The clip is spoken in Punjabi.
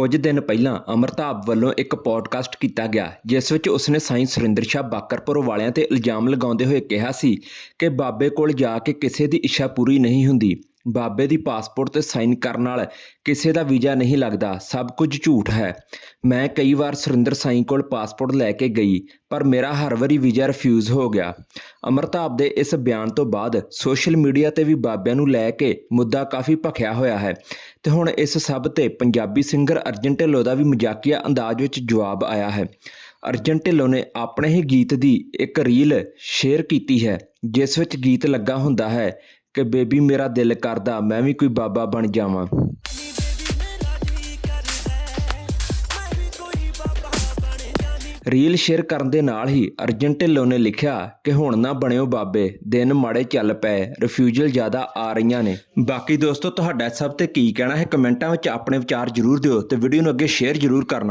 ਕੁਝ ਦਿਨ ਪਹਿਲਾਂ ਅਮਰਤਾਬ ਵੱਲੋਂ ਇੱਕ ਪੋਡਕਾਸਟ ਕੀਤਾ ਗਿਆ, ਜਿਸ ਵਿੱਚ ਉਸਨੇ ਸਾਈਂ ਸੁਰਿੰਦਰ ਸ਼ਾਹ ਬਾਕਰਪੁਰ ਵਾਲਿਆਂ ਤੇ ਇਲਜ਼ਾਮ ਲਗਾਉਂਦੇ ਹੋਏ ਕਿਹਾ ਸੀ ਕਿ ਬਾਬੇ ਕੋਲ ਜਾ ਕੇ ਕਿਸੇ ਦੀ ਇੱਛਾ ਪੂਰੀ ਨਹੀਂ ਹੁੰਦੀ। ਬਾਬੇ ਦੀ ਪਾਸਪੋਰਟ ਤੇ ਸਾਈਨ ਕਰਨ ਨਾਲ ਕਿਸੇ ਦਾ ਵੀਜ਼ਾ ਨਹੀਂ ਲੱਗਦਾ, ਸਭ ਕੁਝ ਝੂਠ ਹੈ। ਮੈਂ ਕਈ ਵਾਰ ਸੁਰਿੰਦਰ ਸਾਈਂ ਕੋਲ ਪਾਸਪੋਰਟ ਲੈ ਕੇ ਗਈ, ਪਰ ਮੇਰਾ ਹਰ ਵਾਰੀ ਵੀਜ਼ਾ ਰਿਫਿਊਜ਼ ਹੋ ਗਿਆ। ਅਮਰਤਾਬ ਦੇ ਇਸ ਬਿਆਨ ਤੋਂ ਬਾਅਦ ਸੋਸ਼ਲ ਮੀਡੀਆ ਤੇ ਵੀ ਬਾਬਿਆਂ ਨੂੰ ਲੈ ਕੇ ਮੁੱਦਾ ਕਾਫੀ ਭਖਿਆ ਹੋਇਆ ਹੈ। ਤੇ ਹੁਣ ਇਸ ਸਭ ਤੇ ਪੰਜਾਬੀ ਸਿੰਗਰ ਅਰਜਨ ਢਿੱਲੋਂ ਦਾ ਵੀ ਮਜ਼ਾਕੀਆ ਅੰਦਾਜ਼ ਵਿੱਚ ਜਵਾਬ ਆਇਆ ਹੈ। ਅਰਜਨ ਢਿੱਲੋਂ ਨੇ ਆਪਣੇ ਹੀ ਗੀਤ ਦੀ ਇੱਕ ਰੀਲ ਸ਼ੇਅਰ ਕੀਤੀ ਹੈ, ਜਿਸ ਵਿੱਚ ਗੀਤ ਲੱਗਾ ਹੁੰਦਾ ਹੈ ਕਿ ਬੇਬੀ ਮੇਰਾ ਦਿਲ ਕਰਦਾ, ਮੈਂ ਵੀ ਕੋਈ ਬਾਬਾ ਬਣ ਜਾਵਾਂ। ਰੀਲ ਸ਼ੇਅਰ ਕਰਨ ਦੇ ਨਾਲ ਹੀ ਅਰਜਨ ਢਿੱਲੋਂ ਨੇ ਲਿਖਿਆ ਕਿ ਹੁਣ ਨਾ ਬਣਿਓ ਬਾਬੇ, ਦਿਨ ਮਾੜੇ ਚੱਲ ਪਏ ਰਿਫਿਊਜਲ ਜ਼ਿਆਦਾ ਆ ਰਹੀਆਂ ਨੇ। ਬਾਕੀ ਦੋਸਤੋ, ਤੁਹਾਡਾ ਸਭ ਤੇ ਕੀ ਕਹਿਣਾ ਹੈ ਕਮੈਂਟਾਂ ਵਿੱਚ ਆਪਣੇ ਵਿਚਾਰ ਜ਼ਰੂਰ ਦਿਓ ਤੇ ਵੀਡੀਓ ਨੂੰ ਅੱਗੇ ਸ਼ੇਅਰ ਜ਼ਰੂਰ ਕਰਨਾ।